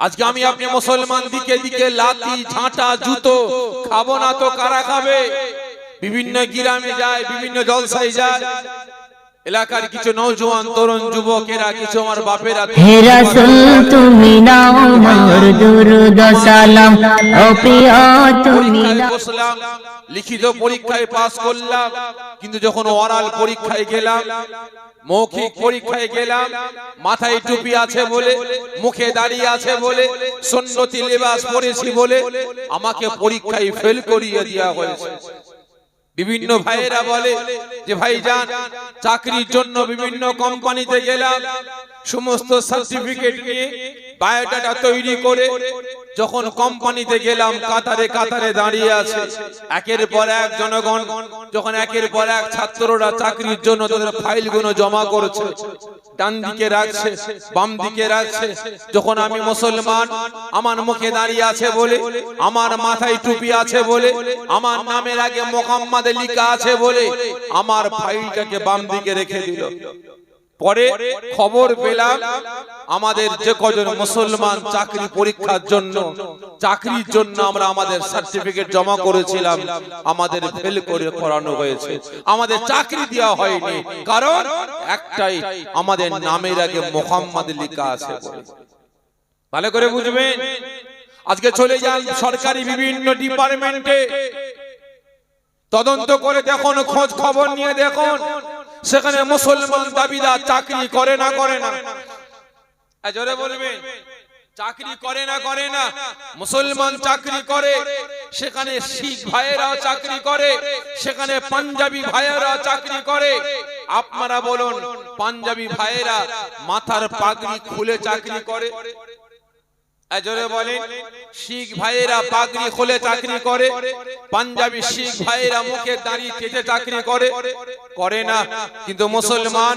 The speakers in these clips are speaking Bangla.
আজকে আমি আপনি মুসলমান দিকে দিকে লাতি ঝাঁটা জুতো খাব না তো কারা খাবে বিভিন্ন গ্রামে যায় বিভিন্ন জলসায় যায়। এলাকার কিছু নৌজওয়ান তরুণ যুবকেরা কিছু আমার বাপেরা হে রাসূল তুমি নাও মোর দুরুদ সালাম। ও প্রিয় তুমি নাও। বসলাম লিখিত পরীক্ষায় পাস করলাম কিন্তু যখন ওরাল পরীক্ষায় গেলাম মৌখিক পরীক্ষায় গেলাম, মাথায় টুপি আছে বলে, মুখে দাঁড়িয়ে আছে বলে সন্ন্যতি লেবাস পরেছি বলে আমাকে পরীক্ষায় ফেল করিয়ে দেওয়া হয়েছে। বিভিন্ন ভাইয়েরা বলে যে, ভাইজান, চাকরির জন্য বিভিন্ন কোম্পানিতে গেলাম সমস্ত সার্টিফিকেট নিয়ে বায়োডাটা তৈরি করে যখন কোম্পানিতে গেলাম, কাতারে কাতারে দাঁড়িয়ে আছে। একের পর এক জনগণ, যখন একের পর এক ছাত্ররা চাকরির জন্য তাদের ফাইলগুলো জমা করছে, ডান দিকে রাখছে, বাম দিকে রাখছে, যখন আমি মুসলমান, আমার মুখে দাঁড়িয়ে আছে বলে, আমার মাথায় টুপি আছে বলে, আমার নামের আগে মোহাম্মদ লিখা আছে বলে, আমার ফাইলটাকে বাম দিকে রেখে দিল। পরে খবর পেলাম আমাদের যে কজন মুসলমান চাকরি পরীক্ষার জন্য চাকরির জন্য আমরা আমাদের সার্টিফিকেট জমা করেছিলাম আমাদের ফেল করে করানো হয়েছে। আমাদের চাকরি দেওয়া হয়নি কারণ একটাই আমাদের নামের আগে মোহাম্মদ লেখা আছে ভালো করে বুঝবেন? আজকে চলে যান সরকারি বিভিন্ন ডিপার্টমেন্টে তদন্ত করে দেখুন খোঁজ খবর নিয়ে দেখুন। সেখানে মুসলমান দাবিদার চাকরি করে না করে না। জোরে বলবেন, চাকরি করে না করে না। মুসলমান চাকরি করে, সেখানে শিখ ভাইয়েরাও চাকরি করে, সেখানে পাঞ্জাবি ভাইয়েরা চাকরি করে। আপনারা বলুন, পাঞ্জাবি ভাইয়েরা মাথার পাগড়ি খুলে চাকরি করে? জোরে বলেন শিখ ভাইয়েরা পাগড়ি খুলে চাকরি করে পাঞ্জাবি শিখ ভাইয়েরা মুখে দাঁড়িয়ে কেটে চাকরি করে করে না। কিন্তু মুসলমান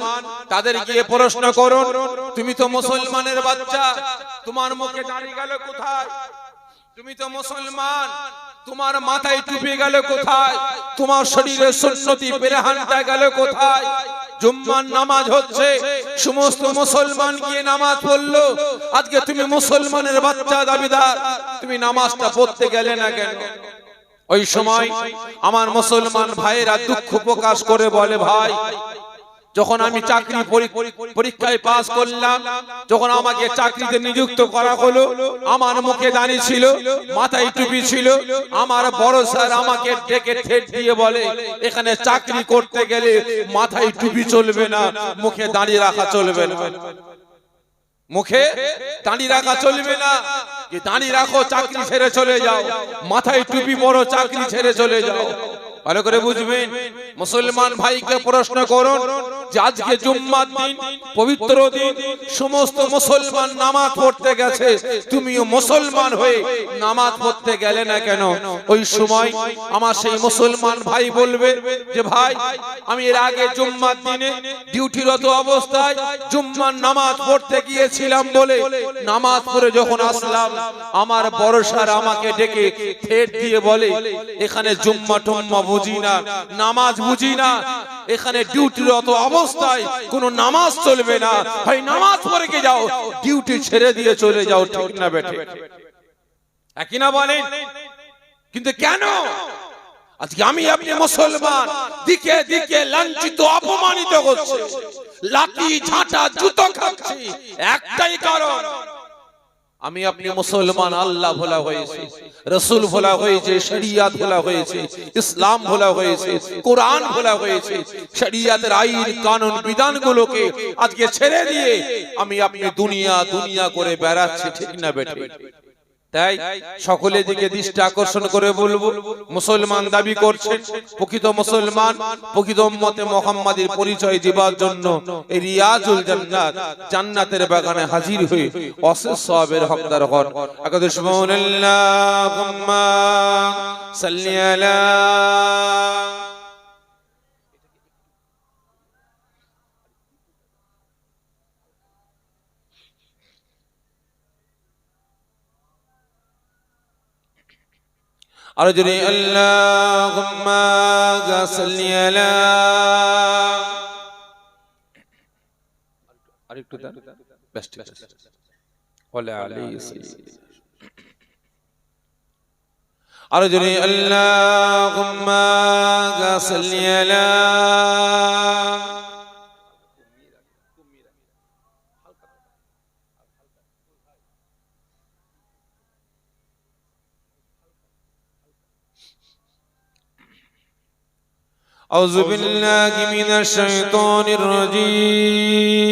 তাদের গিয়ে প্রশ্ন করুন তুমি তো মুসলমানের বাচ্চা তোমার মুখে দাঁড়িয়ে গেল কোথায়? তুমি তো মুসলমান, তোমার মাথায় টুপি গেল কোথায়? তোমার শরীরে সুন্নতি পেরাহানটা গেল কোথায়? জুম্মার নামাজ হচ্ছে, সমস্ত মুসলমান গিয়ে নামাজ পড়ল। আজকে তুমি মুসলমানের বাচ্চা দাবিদার, তুমি নামাজটা পড়তে গেলে না কেন? ওই সময় আমার মুসলমান ভাইয়েরা দুঃখ প্রকাশ করে বলে, ভাই যখন আমি চাকরি পরীক্ষায় পাস করলাম যখন আমাকে চাকরিতে নিযুক্ত করা হলো আমার মুখে দাঁড়িয়ে ছিল মাথায় টুপি ছিল আমার বড় স্যার আমাকে ডেকে ঠেট দিয়ে বলে এখানে চাকরি করতে গেলে মাথায় টুপি চলবে না মুখে দাঁড়িয়ে রাখা চলবে না। মুখে দাঁড়িয়ে রাখা চলবে না যে দাঁড়িয়ে রাখো চাকরি ছেড়ে চলে যাও। মাথায় টুপি পরো চাকরি ছেড়ে চলে যাও। ভালো করে বুঝবেন, মুসলমান ভাইকে প্রশ্ন করুন যে আজকে জুম্মার দিন, পবিত্র দিন, সমস্ত মুসলমান নামাজ পড়তে গেছে, তুমিও মুসলমান হয়ে নামাজ পড়তে গেলে না কেন? ওই সময় আমার সেই মুসলমান ভাই বলবে যে, ভাই, আমি এর আগে জুম্মার দিনে ডিউটিরত অবস্থায় জুম্মার নামাজ পড়তে গিয়েছিলাম বলে নামাজ পড়ে যখন আসলাম, আমার বড় আমাকে ডেকে ঠেট দিয়ে বলে, এখানে জুম্মা টুম্মা বুঝি না, নামাজ বুঝি না। এখানে ডিউটিরত অবস্থায় কোনো নামাজ চলবে না। ভাই, নামাজ পড়ে যাও ডিউটি ছেড়ে দিয়ে চলে যাও, ঠিক না বেঠে। একই না বলেন? কিন্তু কেন? আজকে আমি আপনি মুসলমান, দিকে দিকে লাঞ্ছিত, অপমানিত হচ্ছে লাঠি, ঝাঁটা, জুতো খাচ্ছি। একটাই কারণ আমি আপনি মুসলমান, আল্লাহ ভোলা হয়েছে, রসুল ভোলা হয়েছে, শরিয়াত ভোলা হয়েছে, ইসলাম ভোলা হয়েছে, কোরআন ভোলা হয়েছে, শরিয়াতের আইন, কানুন, বিধানগুলোকে আজকে ছেড়ে দিয়ে আমি আপনি দুনিয়া দুনিয়া করে বেড়াচ্ছি, ঠিক না বেঠে তাই সকলের দিকে দৃষ্টি আকর্ষণ করে বলব, মুসলমান দাবি করছেন, প্রকৃত মুসলমান, প্রকৃত উম্মতে মোহাম্মদের পরিচয় দেবার জন্য এই রিয়াজুল জান্নাত, জান্নাতের বাগানে হাজির হয়ে অশেষ সওয়াবের হকদার হন একাদশ সুবহানাল্লাহুম্মা সাল্লি আলা আরো যদি আল্লাহুম্মা সাল্লি আলা আরেকটু দেন ব্যাস ঠিক আছে وعلى آله سيدنا أرجني اللهم صل على أعوذ بالله من الشيطان الرجيم.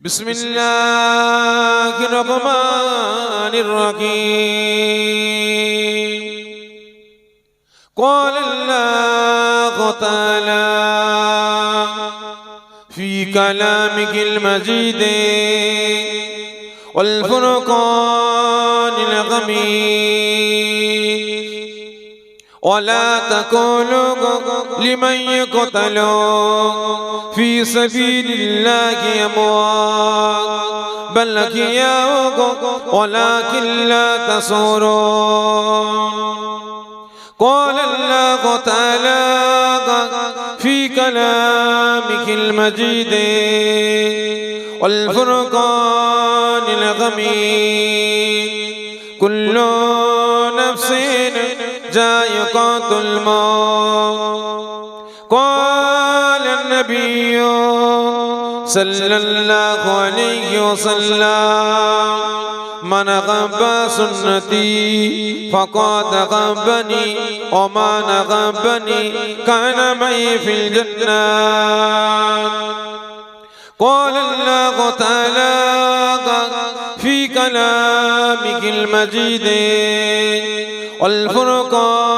بسم الله الرحمن الرحيم. قال الله تعالى في كلامك المجيد والفرقان الغميد ولا تقولوا لمن يقتل في سبيل الله أموات بل أحياء ولكن لا تشعرون قال الله تعالى في كلامك المجيد والفرقان الغميد كل نفس ذائقة الموت. قال النبي صلى الله عليه وسلم من غب سنتي فقد غبني ومن غبني كان معي في الجنة. قال الله تعالى في كلامك المجيد والفرقان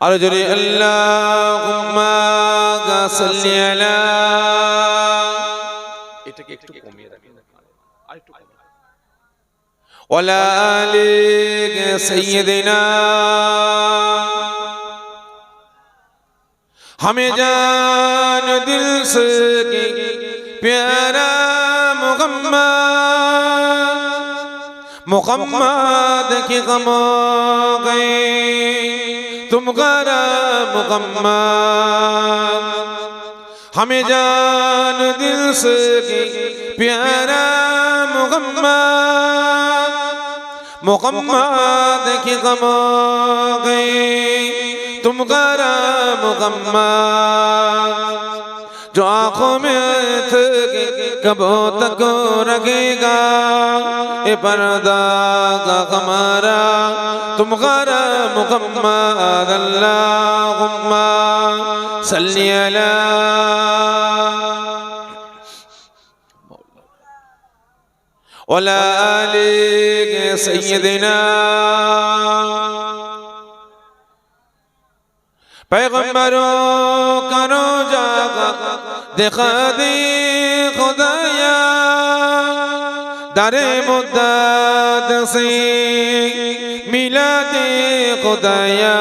আর যদি এটাকে একটু কমিয়ে রাখেন আর একটু কমিয়ে ولا آل سيدنا ہمیں جان دل سے پیارا محمد مغمد کی غم گئی تم غر مغمد ہمیں جان دل سے پیارا مغمد مغمد کی غم گئی تم غر مغمد جو آنکھوں میں تھکے کب ہو تک رکھے گا؟ اے پردہ کا غمارا تم غارا مکمد اللہ صلی اللہ وَلَا آل سَيِّدِنَا پیغمبروں کرو جاگا دکھا دی خدایا، در مدد سے ملا دے خدایا۔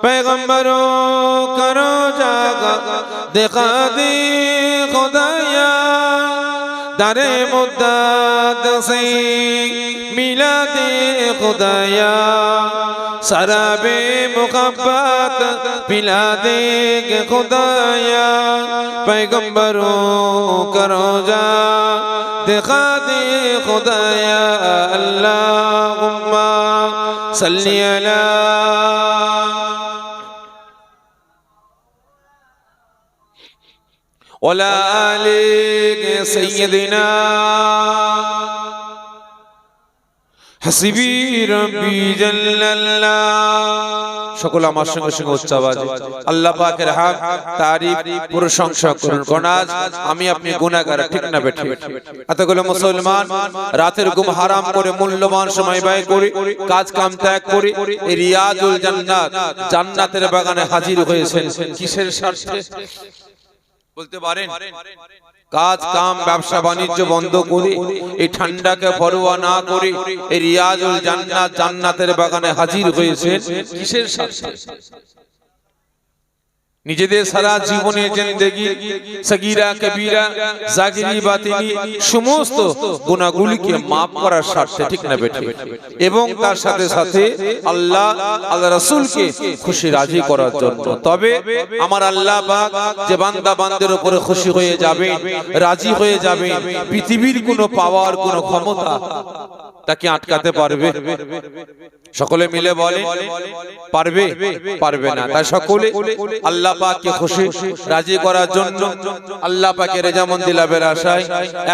پیغمبروں کرو جاگا دکھا دی خدایا۔ در مدد سے ملا دے خدایا۔ سراب محبت پلا خدا خدایا پیغمبروں کرو جا دکھا خدا خدایا اللہ صلی اللہ ولا آلِكَ سیدنا۔ সকল আমার সঙ্গে সঙ্গে উচ্চ আওয়াজে আল্লাহ পাকের প্রশংসা করুন। আমি আপনি ঠিক না এতগুলো মুসলমান রাতের ঘুম হারাম করে মূল্যবান সময় ব্যয় করে কাজ কাম ত্যাগ করে রিয়াজুল জান্নাত, জান্নাতের বাগানে হাজির হয়েছেন। কিসের স্বার্থে? বলতে পারেন? কাজ, কাম, ব্যবসা, বাণিজ্য বন্ধ করে। এই ঠান্ডাকে পরোয়া না করে। এই রিয়াজুল জান্নাত জান্নাতের বাগানে হাজির হয়েছে কিসের স্বার্থে? নিজেদের সারা জীবনের জিন্দেগি সগীরা কবিরা জাগিরি বাতিনি সমস্ত গুনাহগুলিকে maaf করার স্বার্থে ঠিক না বেঠে। এবং তার সাথে সাথে আল্লাহ আল্লাহ রাসূলকে খুশি রাজি করার জন্য। তবে আমার আল্লাহ পাক যে বান্দা বান্দের উপরে খুশি হয়ে যাবে রাজি হয়ে যাবে পৃথিবীর কোনো পাওয়ার কোনো ক্ষমতা তাকে আটকাতে পারবে? সকলে মিলে বলে, পারবে? পারবে না। তাই সকলে আল্লাহ পাককে খুশি, রাজি করার জন্য আল্লাহ পাকের রেজামন্দি লাভের আশায়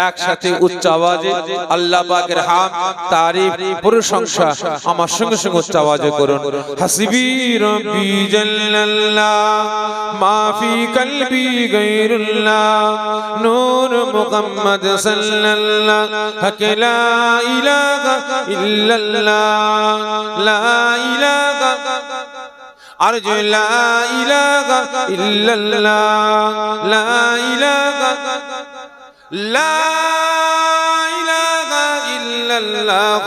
একসাথে উচ্চ আওয়াজে আল্লাহ পাকের হাম তারিফ, প্রশংসা আমার সঙ্গে সঙ্গে উচ্চ আওয়াজে করুন। হাসিবি রব্বি জাল্লাল্লাহ মা ফি কলবি গায়রুল্লাহ, নূর মুহাম্মদ সাল্লাল্লাহ হক লা ইলাহা ইল্লাল্লাহ লা ইলাহা আরজু লা ইলাহা ইল্লাল্লাহ লা ইলাহা লা ইলাহা ইল্লাল্লাহ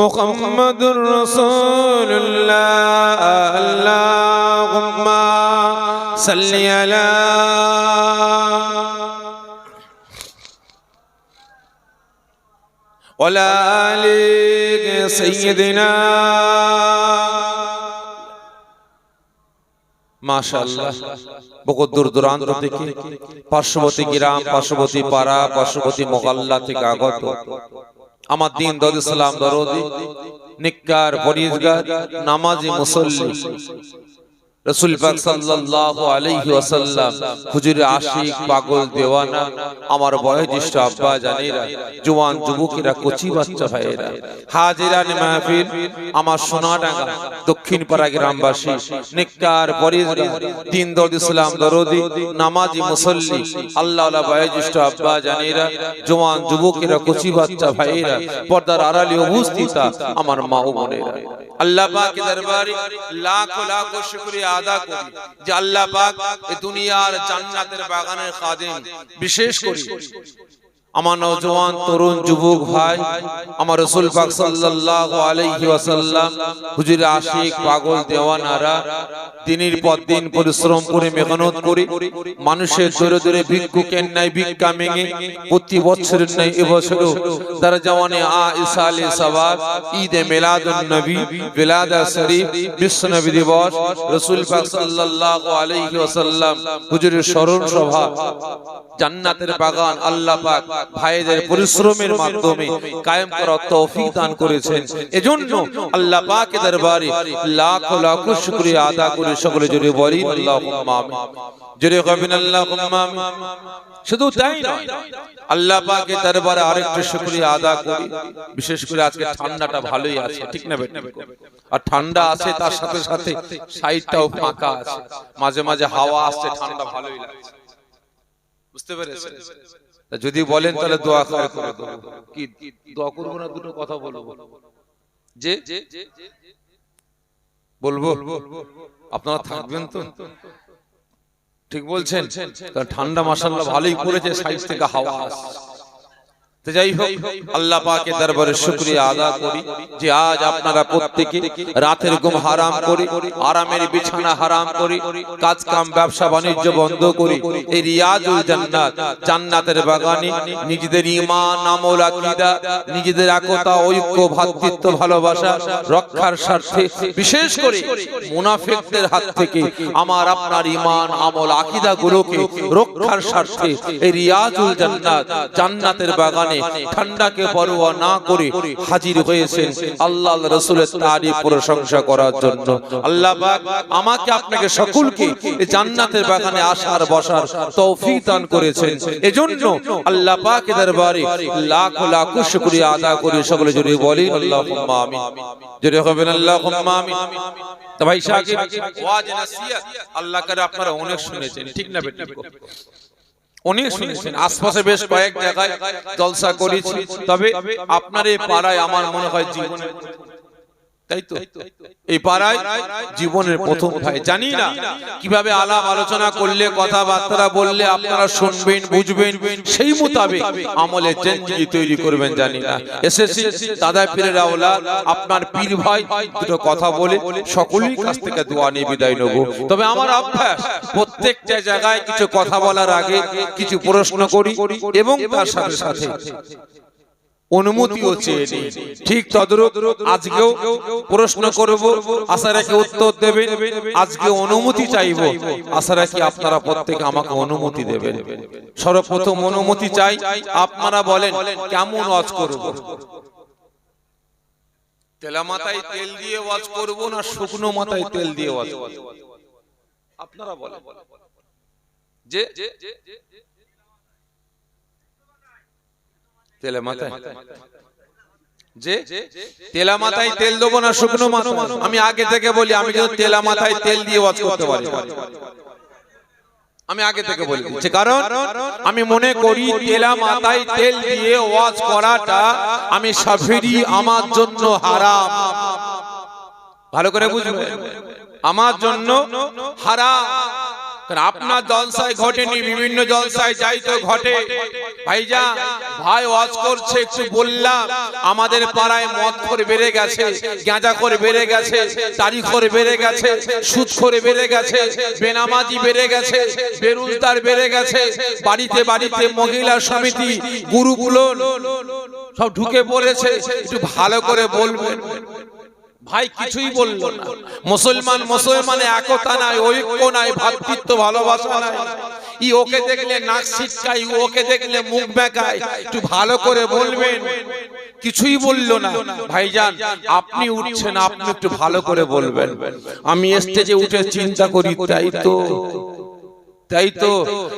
মুহাম্মাদুর রাসূলুল্লাহ আল্লাহুম্মা সাল্লি আলা ولا آل سيدنا মাশাআল্লাহ বহু দূর দূরান্ত থেকে পার্শ্ববর্তী গ্রাম পার্শ্ববর্তী পাড়া পার্শ্ববর্তী মোকাল্লা থেকে আগত আমার দিন দরুদ সালাম দরদি নিকার পরিজগার নামাজি মুসল্লি রসুল পাক সাল্লাল্লাহু আলাইহি ওয়াসাল্লাম হুজুর আশিক পাগল দেওয়ানা আমার বয়োজ্যেষ্ঠ আব্বা জানেরা জওয়ান যুবকেরা কচি বাচ্চা ভাইয়েরা হাজিরান মাহফিল আমার সোনাডাঙ্গা দক্ষিণ পাড়া গ্রামবাসী নিকার পরিজগার দিন দরুদ ইসলাম দরদি নামাজি মুসল্লি আল্লাহ আল্লাহ বয়োজ্যেষ্ঠ আব্বা জানেরা জওয়ান যুবকেরা কচি বাচ্চা ভাইয়েরা পর্দার আড়ালে উপস্থিত আমার মা ও বোনেরা। আল্লাহ পাকের দরবারে লাখ লাখ শুকরিয়া আদা করি যে আল্লাহ পাক দুনিয়ার জান্নাতের বাগানের খাদেম। বিশেষ করে। আমার নওজওয়ান তরুণ যুবক ভাই, আমার রসুল পাক সাল্লাল্লাহু আলাইহি ওয়াসাল্লাম, হুজুর আশিক, পাগল, দেওয়ানারা, দিনের পর দিন পরিশ্রম করে মেহনত করে মানুষের দূরে দূরে ভিক্ষুকের ন্যায় ভিক্ষা মেঙে প্রতি বছরের ন্যায় এবছরও তারা জওয়ানে আ ইসালে সওয়াব ঈদে মিলাদুন নবী বিলাদা শরীফ, বিশ্ব নবী দিবস, রাসূল পাক সাল্লাল্লাহু আলাইহি ওয়াসাল্লাম, হুজুরের স্মরণ সভা, জান্নাতের বাগান, আল্লাহ পাক ভাইদের পরিশ্রমের মাধ্যমে কায়েম করার তৌফিক দান করেছেন। এজন্য আল্লাহ পাকের দরবারে লাখ লাখ শুকরিয়া আদা করে সকলে জুড়ে বলি আল্লাহুম্মা আমিন। জুড়ে কবিন আল্লাহুম্মা আমিন। শুধু তাই নয় আল্লাহ পাকের দরবারে আরেকটু শুকরিয়া আদা করি। বিশেষ করে আজকে ঠান্ডাটা ভালোই আছে ঠিক না বেটা? আর ঠান্ডা আছে তার সাথে সাথে সাইডটাও ফাঁকা আছে। মাঝে মাঝে হাওয়া আসছে ঠান্ডা ভালোই লাগছে। বুঝতে পেরেছেন? যদি বলেন তাহলে দোয়া করে করে দেবো। কি দোয়া করব না দুটো কথা বলব? যে বলব? আপনারা থাকবেন তো? ঠিক বলছেন? ঠান্ডা মাসাল্লাহ ভালোই করেছে সাইড থেকে হাওয়া আসছে। তো যাই হোক আল্লাহ পাকে দরবারে আদা করি যে আজ আপনারা প্রত্যেকে রাতের ঘুম হারাম করে, আরামের বিছানা হারাম করে কাজ কাম ব্যবসা, বাণিজ্য বন্ধ করে, এই রিয়াজুল জান্নাত, জান্নাতের বাগানে নিজেদের ঈমান, আমল, আকীদা, নিজেদের একতা, ঐক্য ভালোবাসা রক্ষার স্বার্থে, বিশেষ করে মুনাফিকদের হাত থেকে আমার আপনার ঈমান, আমল রক্ষার স্বার্থে এই রিয়াজুল জান্নাত, জান্নাতের বাগানে বাগানে ঠান্ডাকে পরোয়া না করে হাজির হয়েছেন আল্লাহ রসুলের তারিফ প্রশংসা করার জন্য। আল্লাহ আমাকে আপনাকে সকলকে জান্নাতের বাগানে আসার, বসার তৌফিক দান করেছেন। এজন্য আল্লাহ পাক দরবারে লাখ লাখ শুকরিয়া আদা করে সকলে জুড়ে বলি আল্লাহুম্মা আমিন। জুড়ে হবেন আল্লাহুম্মা আমিন। তো ভাই সাকিব ওয়াজ নাসিহত আল্লাহ করে আপনারা অনেক শুনেছেন, ঠিক না বেটি অনেক শুনেছেন। আশপাশে বেশ কয়েক জায়গায় জলসা করেছি। তবে আপনার এই পাড়ায় আমার মনে হয় জীবনে তাই তো? এই পাড়ায় জীবনের প্রথম ভাই জানি না কীভাবে আলাপ আলোচনা করলে কথাবার্তা বললে আপনারা শুনবেন বুঝবেন সেই মোতাবেক আমলে চেঞ্জি তৈরি করবেন জানি না। এসেছি দাদা পীরের আওলা আপনার পীর ভাই দুটো কথা বলে সকলের কাছ থেকে দোয়া নিয়ে বিদায় নেব। তবে আমার অভ্যাস প্রত্যেকটা জায়গায় কিছু কথা বলার আগে কিছু প্রশ্ন করি এবং তার সাথে সাথে অনুমতিও চেয়ে ঠিক তদ্রুপ আজকেও প্রশ্ন করব, আশা রাখি উত্তর দেবেন। আজকে অনুমতি চাইব, আশা রাখি আপনারা প্রত্যেকে আমাকে অনুমতি দেবেন। সর্বপ্রথম অনুমতি চাই, আপনারা বলেন, কেমন ওয়াজ করব? তেলা মাথায় তেল দিয়ে ওয়াজ করব না শুকনো মাথায় তেল দিয়ে ওয়াজ করব? আপনারা বলেন। যে তেলে মাথায়? যে? তেলা মাথায় তেল দেবো না শুকনো মাথা আমি আগে থেকে বলি আমি কিন্তু তেলা মাথায় তেল দিয়ে ওয়াজ করতে পারি। আমি আগে থেকে বলে। কারণ আমি মনে করি তেলা মাথায় তেল দিয়ে ওয়াজ করাটা আমি সাফিরি আমার জন্য হারাম। ভালো করে বুঝবেন? আমার জন্য হারাম। আপনার জলসায় ঘটেনি, বিভিন্ন জলসায় যাই তো ঘটে। ভাইজা ভাই ওয়াজ করছে, একটু বললাম, আমাদের পাড়ায় মদ করে বেড়ে গেছে গাঁজা করে বেড়ে গেছে তারি করে বেড়ে গেছে সুদ করে বেড়ে গেছে, বেনামাজি বেড়ে গেছে বেরোজগার বেড়ে গেছে, বাড়িতে বাড়িতে মহিলা সমিতি গুরুগুলো সব ঢুকে পড়েছে, একটু ভালো করে বলবেন। ভাই কিছুই বলল না। মুসলমান মুসলমানে একতা নাই ঐক্য নাই ভাতৃত্ব ভালোবাসা নাই। ই ওকে দেখলে নাক ছিটকাই ওকে দেখলে মুখ বেকায়। একটু ভালো করে বলবেন। কিছুই বলল না। ভাইজান আপনি উঠছেন আপনি একটু ভালো করে বলবেন। আমি স্টেজে উঠে চিন্তা করি তাই তো। তাই তো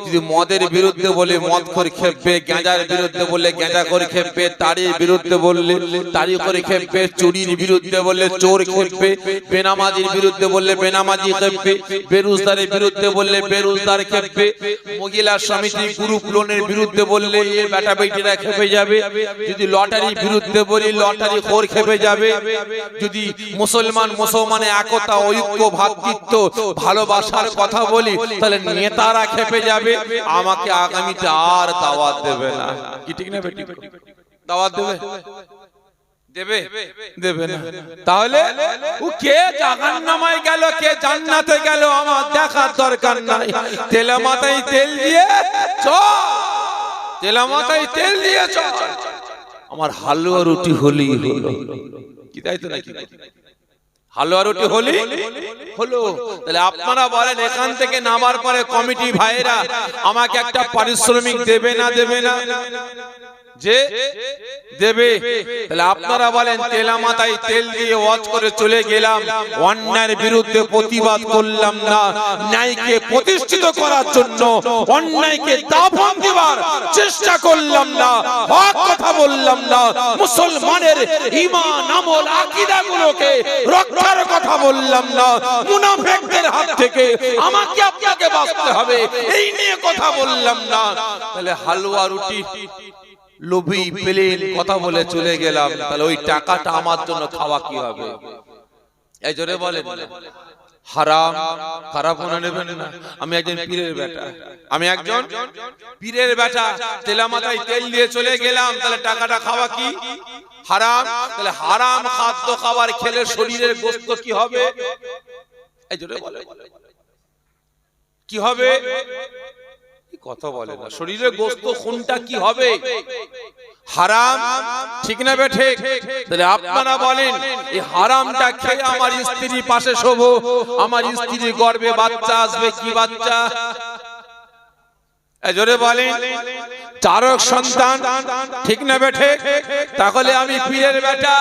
যদি মদের বিরুদ্ধে বলে মদ করে খেপবে গাঁজার বিরুদ্ধে বললে গাঁজা করে খেপবে তারির বিরুদ্ধে বললে তারি করে খেপবে চুরির বিরুদ্ধে বললে চোর খেপবে বেনামাজির বিরুদ্ধে বললে বেনামাজি খেপবে বেরোজগারের বিরুদ্ধে বললে বেরোজগার খেপবে মহিলা সমিতি গ্রুপ লোনের বিরুদ্ধে বললে এ বেটা বেটিরা খেপে যাবে যদি লটারির বিরুদ্ধে বলি লটারি খোর খেপে যাবে যদি মুসলমান মুসলমানে একতা ঐক্য ভাতৃত্ব ভালোবাসার কথা বলি তাহলে নেতারা খেপে যাবে, আমাকে আগামীতে আর দাওয়াত দেবে না। কি ঠিক না বেটি দাওয়াত দেবে? কে আমার দেখার দরকার তেলে মাথায় তেল দিয়ে চল। মাথায় তেল দিয়ে আমার হালুয়া রুটি হলি হলো। কি তাই তো নাকি? হালুয়া হলি? হলো। তাহলে আপনারা বলেন, এখান থেকে নামার পরে কমিটি ভাইরা আমাকে একটা পারিশ্রমিক দেবে না দেবে না? যে দেবে। তাহলে আপনারা বলেন, তেলা মাথায় তেল দিয়ে ওয়াজ করে চলে গেলাম। অন্যায়ের বিরুদ্ধে প্রতিবাদ করলাম না। ন্যায়কে প্রতিষ্ঠিত করার জন্য অন্যায়কে দাফন দেওয়ার চেষ্টা করলাম না। হক কথা বললাম না। মুসলমানের ঈমান, আমল, আকীদাগুলোকে রক্ষার কথা বললাম না। মুনাফিকদের হাত থেকে আমাকে আপনাকে বাঁচতে হবে। এই নিয়ে কথা বললাম না। তাহলে হালুয়া রুটি লোভী প্লেন কথা বলে চলে গেলাম। তাহলে ওই টাকাটা আমার জন্য খাওয়া কি হবে? এই জোরে বলেন। হারাম খারাপ মনে নেবেন না। আমি একজন পীরের বেটা। আমি একজন পীরের বেটা। তেলা মাথায় তেল দিয়ে চলে গেলাম তাহলে টাকাটা খাওয়া কি? হারাম? তাহলে হারাম খাদ্য খাবার খেলে শরীরের গোস্ত কি হবে? এই জোরে বলেন। কি হবে? কথা বলে না। শরীরে গোস্ত খুনটা কি হবে? হারাম? ঠিক না বেঠে তাহলে আপনারা বলেন এই হারামটা খেয়ে আমার স্ত্রী পাশে শোবো। আমার স্ত্রী গর্বে বাচ্চা আসবে কি বাচ্চা? জোরে বলেন চারক সন্তান ঠিক না বেঠে তাহলে আমি পীরের বেটা।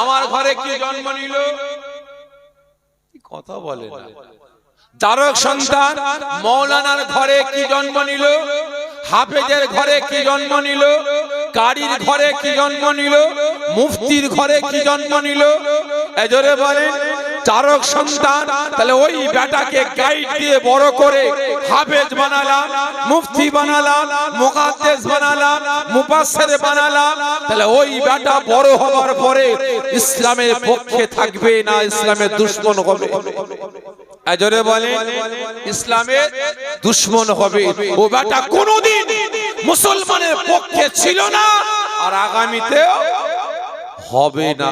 আমার ঘরে কি জন্ম নিল? কথা বলে না। চারক সন্তান, মৌলানার ঘরে কি জন্ম নিল? হাফেজের ঘরে কি জন্ম নিল? কারির ঘরে কি জন্ম নিল? মুফতির ঘরে কি জন্ম নিল? এজরে বলেন চারক সন্তান, তাহলে ওই বেটাকে গাইড দিয়ে বড় করে হাফেজ বানালাম, মুফতি বানালাম মুকাদ্দেস বানালাম, মুফাসসির বানালাম, তাহলে ওই বেটা বড় হওয়ার পরে ইসলামের পক্ষে থাকবে না ইসলামের দুশমন হবে? এজরে বলে ইসলামের দুশ্মন হবে। ও বেটা কোনোদিন মুসলমানের পক্ষে ছিল না, আর আগামীতেও হবে না।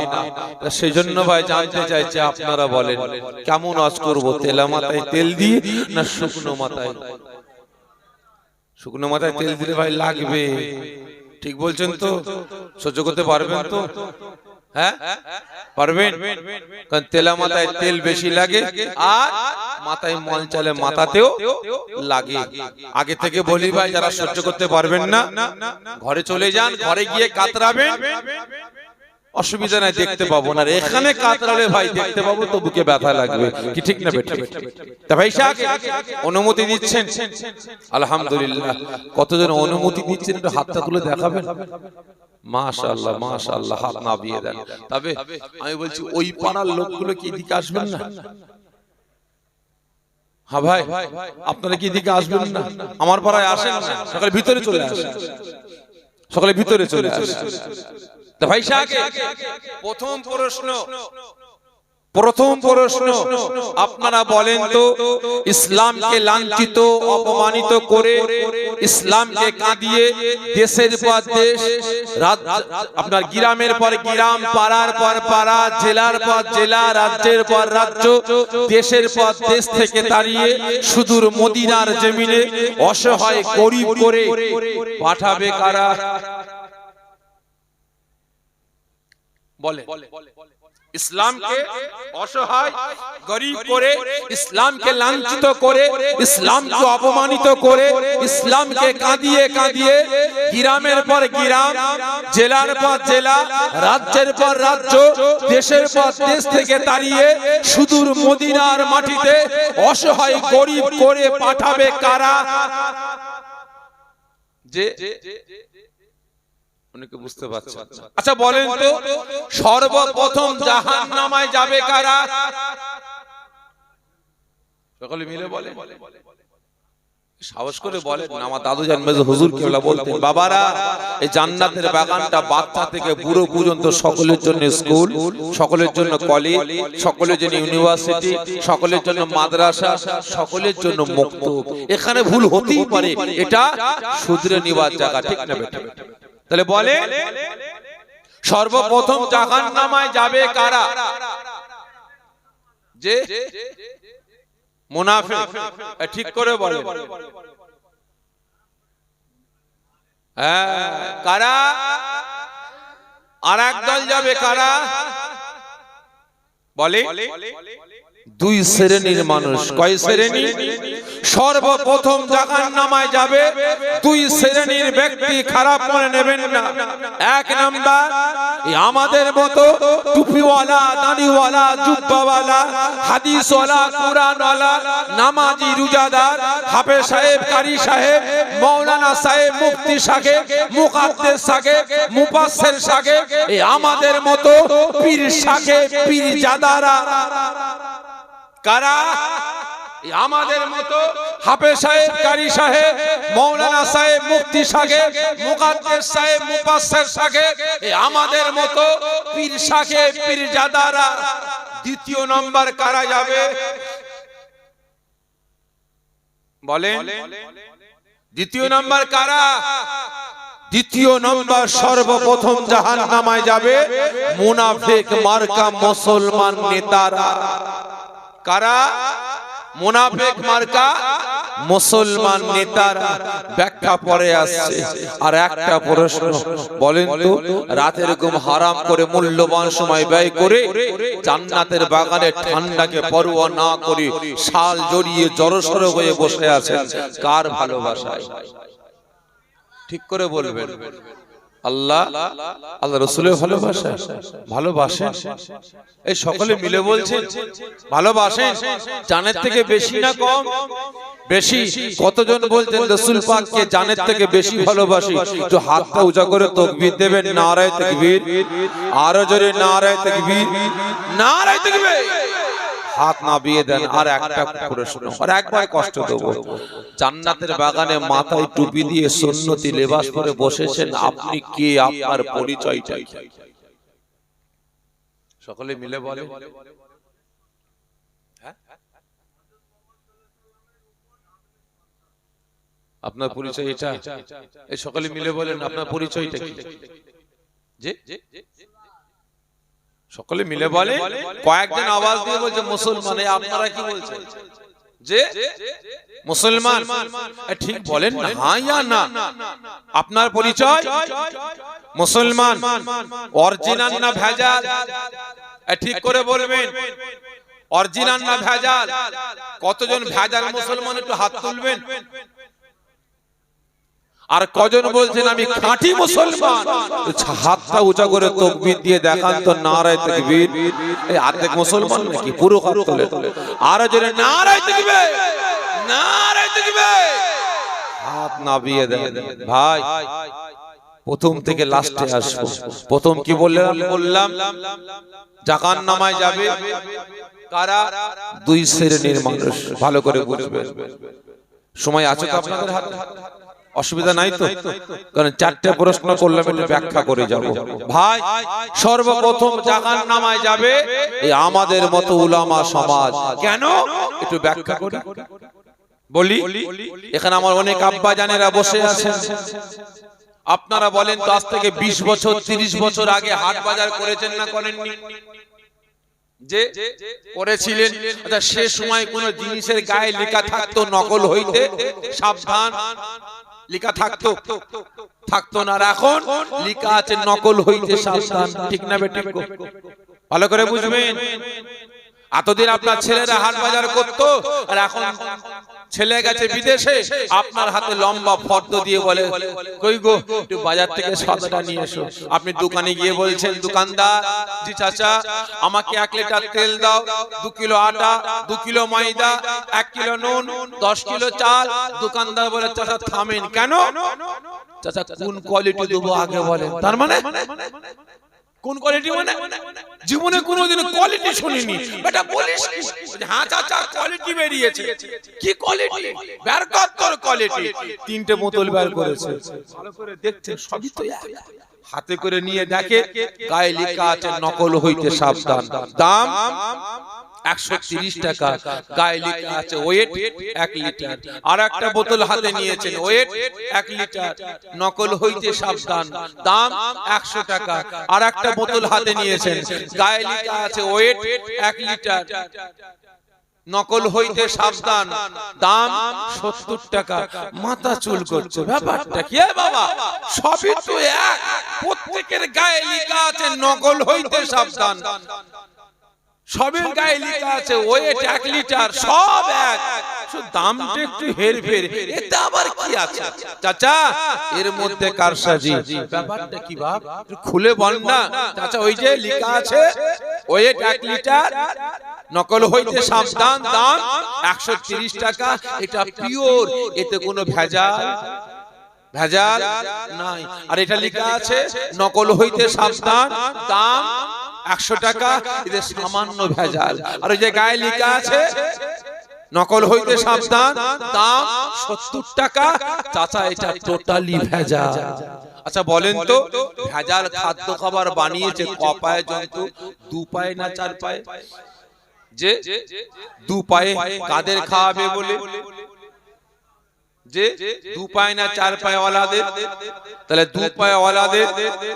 তা সেজন্য ভাই জানতে চাইছে, আপনারা বলেন, কেমন আজ করব? তেলা মাথায় তেল দিয়ে না শুকনো মাথায়? শুকনো মাথায় তেল দিলে ভাই লাগবে। ঠিক বলছেন তো? সহ্য করতে পারবেন তো? হ্যাঁ? তেলা মাথায় তেল বেশি লাগে ভাই, যারা সহ্য করতে পারবেন না, ঘরে চলে যান, ঘরে গিয়ে কাতরাবেন। অসুবিধা নাই, দেখতে পাবো না। এখানে কাতরালে ভাই, দেখতে পাবো তো বুকে ব্যথা লাগবে। কি ঠিক না ভাই অনুমতি দিচ্ছেন আলহামদুলিল্লাহ। কতজন অনুমতি দিচ্ছেন একটু হাতটা তুলে দেখাবেন? মাশাআল্লাহ মাশাআল্লাহ হাত নাবিয়ে দেন। তবে আমি বলছি ওই পাড়ার লোকগুলো কি এদিকে আসবেন না? হ্যাঁ ভাই আপনারা কি এদিকে আসবেন না? আমার পাড়ায় আসেন না। সকালে ভিতরে চলে আসেন। সকালে ভিতরে চলে আসেন। তা ভাই সাহেব প্রথম প্রশ্ন প্রথম প্রশ্ন, আপনারা বলেন তো, ইসলামকে লাঞ্ছিত, অপমানিত করে, ইসলামকে কাঁদিয়ে দেশের পর দেশ আপনার গ্রামের পর গ্রাম, পাড়ার পর পাড়া, জেলার পর জেলা, রাজ্যের পর রাজ্য, দেশের পর দেশ থেকে দাঁড়িয়ে সুদূর মদিনার জমিনে অসহায় গরিব করে পাঠাবে কারা? বলে ইসলামকে অসহায় গরিব করে ইসলামকে লাঞ্ছিত করে ইসলামকে অপমানিত করে ইসলামকে কাঁদিয়ে কাঁদিয়ে গ্রামের পর গ্রাম জেলার পর জেলা রাজ্যের পর রাজ্য দেশের পর দেশ থেকে তাড়িয়ে সুদূর মদিনার মাটিতে অসহায় গরিব করে পাঠাবে কারা? যে অনেকে বুঝতে পারছেন? না। আচ্ছা বলেন তো সর্বপ্রথম জাহান নামায় যাবে কারা? সকলে মিলে বলে সাহস করে বলেন আমার দাদু যে হুজুর কেবলা বলতেন? বাবারা এই জান্নাতের বাগানটা বাচ্চা থেকে বুড়ো পর্যন্ত সকলের জন্য স্কুল সকলের জন্য কলেজ সকলের জন্য ইউনিভার্সিটি সকলের জন্য মাদ্রাসা সকলের জন্য মুক্ত এখানে ভুল হতেই পারে এটা শুধরে নিবার জায়গা ঠিক না বেটা? তাহলে বলে, সর্বপ্রথম জাহান নামায় যাবে কারা? যে মুনাফিক। এ, ঠিক করে বলে। হ্যাঁ কারা? আর দল যাবে কারা? বলে। দুই শ্রেণির মানুষ কয় শ্রেণি? সর্বপ্রথম জাহান নামায় যাবে দুই শ্রেণির ব্যক্তি খারাপ মনে নেবেন না। এক নাম্বার আমাদের মতো টুপিওয়ালা দাড়িওয়ালা জুব্বাওয়ালা হাদিসওয়ালা কোরআনওয়ালা নামাজি রোজাদার হাফেজ সাহেব কারি সাহেব মৌলানা সাহেব মুফতি সাহেব মুকাদ্দেস সাহেব মুফাসসির সাহেব এই আমাদের মতো পীর সাহেব পীর জাদারা কারা? আমাদের মতো হাফেজ সাহেব, কারি সাহেব, মৌলানা সাহেব, মুফতি সাহেব, মুকাদ্দেস সাহেব, মুফাসসির সাহেব আমাদের মতো পীর সাহেব পীর জাদারা দ্বিতীয় নম্বর কারা যাবে? বলেন। দ্বিতীয় নম্বর কারা? দ্বিতীয় নম্বর সর্বপ্রথম জাহান নামায় যাবে মুনাফিক মার্কা মুসলমান নেতারা। কারা? মুনাফিক মার্কা? মুসলমান নেতারা ব্যাখ্যা পরে আসছে। আর একটা প্রশ্ন, বলেন তো, রাতের ঘুম হারাম করে মূল্যবান সময় ব্যয় করে জান্নাতের বাগানে ঠান্ডাকে পরোয়া না করে শাল জড়িয়ে জড়সড় হয়ে বসে আছেন, কার ভালোবাসায়? ঠিক করে বলবেন। আল্লাহ আল্লাহ রসুলের ভালোবাসা ভালোবাসে এই সকলে মিলে বলছেন ভালোবাসে জানের থেকে বেশি না কম? বেশি। কতজন বলছেন, রসুল পাককে জানের থেকে বেশি ভালোবাসি? তো হাতটা উঁচা করে তকবীর দেবেন, নারায় তকবীর। আরও জোরে নারায় তকবীর। নারায় তকবীর। হাত না বিয়ে দেন আর একটা প্রশ্ন আর একবার কষ্ট দেবো। জান্নাতের বাগানে মাথায় টুপি দিয়ে সুন্নতি লেবাস পরে বসেছেন আপনি কে? আপনার পরিচয়টা কি? সকলে মিলে বলে? হ্যাঁ? আপনার পরিচয় এটা? এই সকলে মিলে বলেন আপনার পরিচয়টা কি? যে সকলে মিলে বলে কয়েকজন আওয়াজ দিয়ে বলছে মুসলমান আপনারা কি বলছেন? যে মুসলমান ঠিক বলেন না হ্যাঁ ইয়া না আপনার পরিচয় মুসলমান অরিজিনাল না ভেজাল ঠিক করে বলবেন অরিজিনাল না ভেজাল কতজন ভেজাল মুসলমান একটু হাত তুলবেন? আর কজন বলছেন আমি খাঁটি মুসলমান হাতটা উঁচা করে তকবীর দিয়ে দেখান তো নারায় তকবীর। এই অর্ধেক মুসলমান নাকি? পুরো হাত তোলে। আর জোরে নারায় তকবীর! নারায় তকবীর! হাত নাবিয়ে দেন। ভাই প্রথম থেকে লাস্টে আসব। প্রথম কি বললাম বললাম জাকান নামায় যাবে। কারা? দুই শ্রেণির মানুষ। ভালো করে বুঝবেন সময় আছে তো আপনাদের হাতে? অসুবিধা নাই তো? কারণ চারটে প্রশ্ন করলাম একটু ব্যাখ্যা করে যাব। ভাই সর্বপ্রথম জাগান নামায় যাবে এই আমাদের মতো উলামা সমাজ। কেন? একটু ব্যাখ্যা করি। বলি এখানে আমার অনেক আব্বা জানেরা বসে আছেন। আপনারা বলেন তো আজ থেকে ২০ বছর ৩০ বছর আগে হাট বাজার করেছেন না করেননি? যে করেছিলেন আচ্ছা সে সময় কোন জিনিসের গায়ে লেখা থাকতো নকল হইতে? সাবধান। লেখা থাকতো। থাকতো না, আর এখন লিখা আছে, নকল হইতে সাবধান। ঠিক না বেঠিক ভালো করে বুঝবেন? এতদিন আপনার ছেলেরা হাট বাজার করতো আর এখন ছেলে গেছে বিদেশে আপনার হাতে লম্বা ফর্দ দিয়ে বলে কই গো একটু বাজার থেকে সদটা নিয়ে এসো। আপনি দোকানে গিয়ে বলছেন দোকানদার জি চাচা আমাকে এক লিটার তেল দাও দু কিলো আটা দু কিলো ময়দা এক কিলো নুন দশ কিলো চাল। দোকানদার বলে চাচা থামেন কেন? চাচা কোন? কোয়ালিটি দেবো আগে বলে তার মানে? কোন কোয়ালিটি মানে? জীবনে কোনোদিন কোয়ালিটি শুনিনি। বেটা, বলিস হ্যাঁ চাচা কোয়ালিটি বেরিয়েছে। কি কোয়ালিটি বের কর তোর কোয়ালিটি তিনটে বোতল বের করেছে। ভালো করে দেখছে, সবই তো এক। হাতে করে নিয়ে দেখে, গায়ে লেখা আছে, নকল হইতে সাবধান। দাম? একশো তিরিশ টাকা গায়ে লেখা আছে ওয়েট এক লিটার। আর একটা বোতল হাতে নিয়েছেন ওয়েট এক লিটার। নকল হইতে সাবধান। দাম একশো টাকা। আর একটা বোতল হাতে নিয়েছেন গায়ে লেখা আছে ওয়েট এক লিটার। নকল হইতে সাবধান। দাম সত্তর টাকা। মাথা চুল করছে। ব্যাপারটা কি? বাবা সবই তো এক। প্রত্যেকের গায়ে লেখা আছে নকল হইতে সাবধান। সবের গায়ে লেখা আছে ওয়েট এক লিটার সব এক। দামটা একটু হেরফের এতে আবার কি আছে? চাচা এর মধ্যে কারসাজি ব্যাপারটা কি বাপ? খুলে বল না। চাচা ওই যে লেখা আছে ওয়েট এক লিটার নকল হইতে সাবধান দাম একশো তিরিশ টাকা এটা পিওর এতে কোনো ভেজাল। ভেজাল নাই। আর এটা লেখা আছে নকল হইতে সাবধান দাম একশো টাকা এদের সামান্য ভেজাল। আর ওই যে গায়ে লেখা আছে নকল হইতে সাবধান দাম সত্তর টাকা চাচা এটা টোটালি ভেজাল। আচ্ছা বলেন তো ভেজাল খাদ্য খাবার বানিয়েছে ক পায়ে জন্তু? দু পায়ে না চার পায়ে? যে দু পায়ে কাদের খাওয়াবে বলে? যে দু পায় না চার পায়ে ওয়ালাদের তাহলে দু পায়ে ওয়ালাদের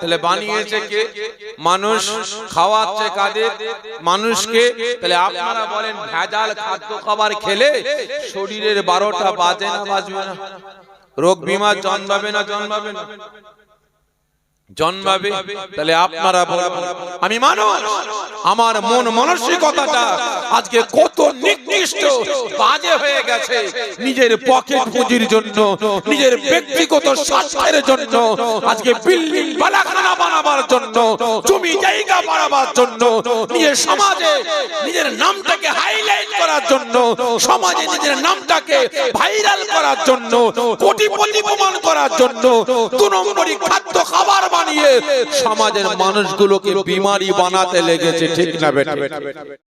তাহলে বানিয়েছে কে? মানুষ খাওয়াচ্ছে কাদের? মানুষকে। তাহলে আপনারা বলেন ভেজাল খাদ্য খাবার খেলে শরীরের বারোটা বাজে না বাজবে না? রোগ বিমা জন্মাবে না জন্মাবে না? জন্মাবে তাহলে আপনারা আমি মানুষ আমার মন মানসিকতাটা আজকে কত নিকৃষ্ট বাজে হয়ে গেছে। নিজের পকেট পুঁজির জন্য নিজের ব্যক্তিগত স্বার্থের জন্য আজকে বিল্ডিং বালাখানা বানাবার জন্য জমি জায়গা বাড়াবার জন্য নিজের সমাজে নিজের নামটাকে হাইলাইট করার জন্য সমাজে নিজের নামটাকে ভাইরাল করার জন্য কোটিপতি প্রমাণ করার জন্য দু নম্বরই খাদ্য খাবার বানিয়ে সমাজের মানুষগুলোকে বিমারি বানাতে লেগেছে ঠিক না বেটা?